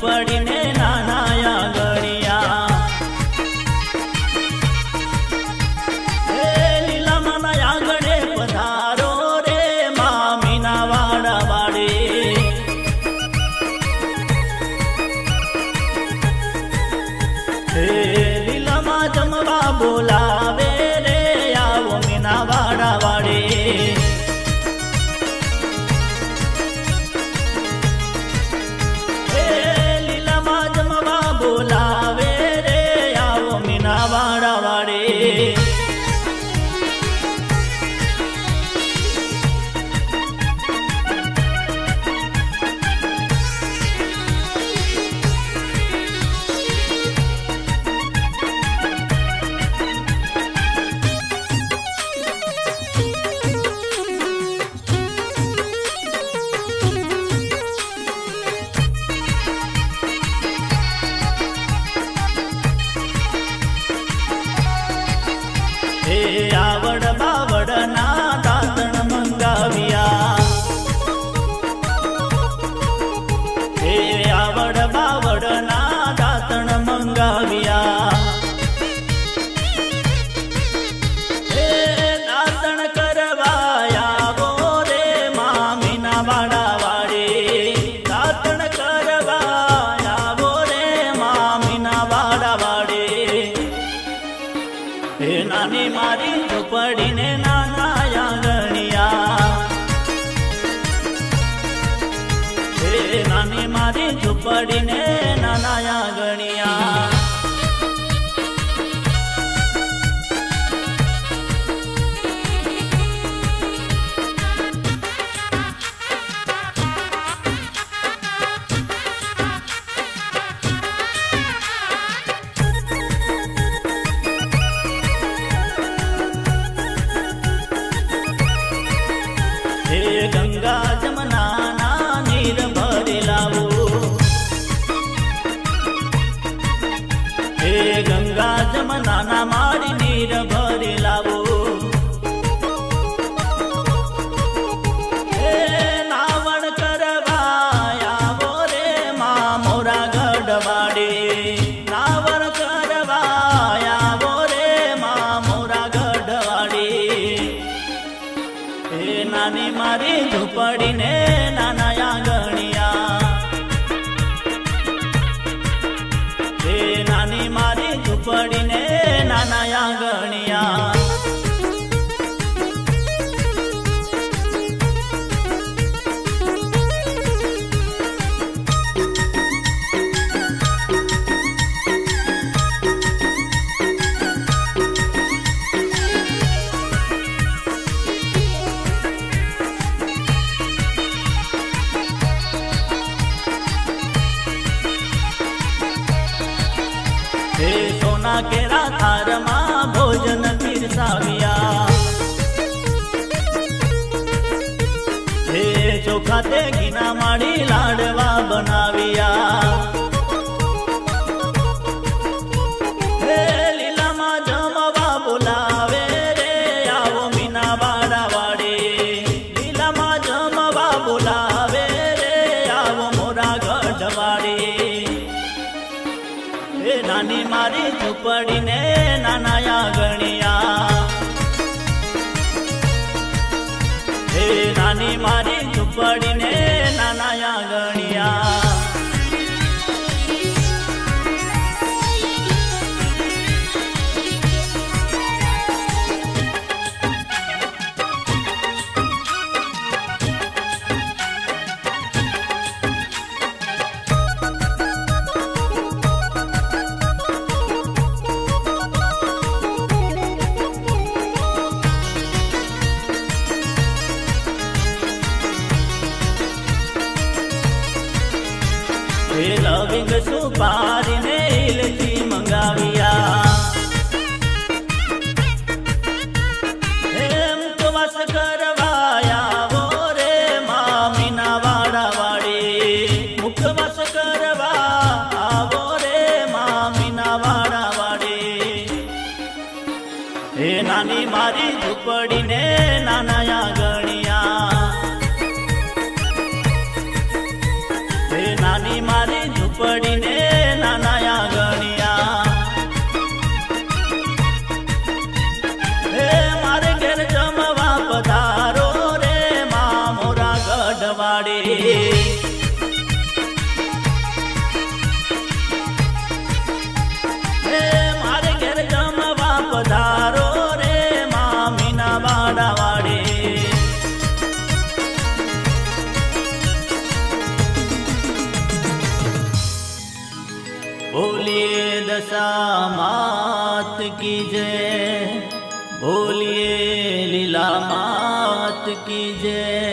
ઝૂંપડીને નાના આંગણિયા હે લીલામાના આંગણે પધારો રે મામીના વાડા વાડે. લીલામાં જમવા બોલાવે હે નાની મારી ઝૂંપડીને નાના આંગણિયા. હે નાની મારી ઝૂંપડીને નાના આંગણિયા. મારી સોના કેરા થારમાં ભોજન પીરસાવ્યા. હે ચોખા તે ઘીના માડી નાની મારી ઝૂંપડીને નાના આંગણિયા હે નાની મારી ઝૂંપડીને નાના આંગણિયા હે સુપારી ને ઇલચી મંગાવ્યા. નાની મારી ઝૂંપડીને નાના આંગણિયા. હે નાની દશા માત કી જય બોલીએ લીલા માત કી જય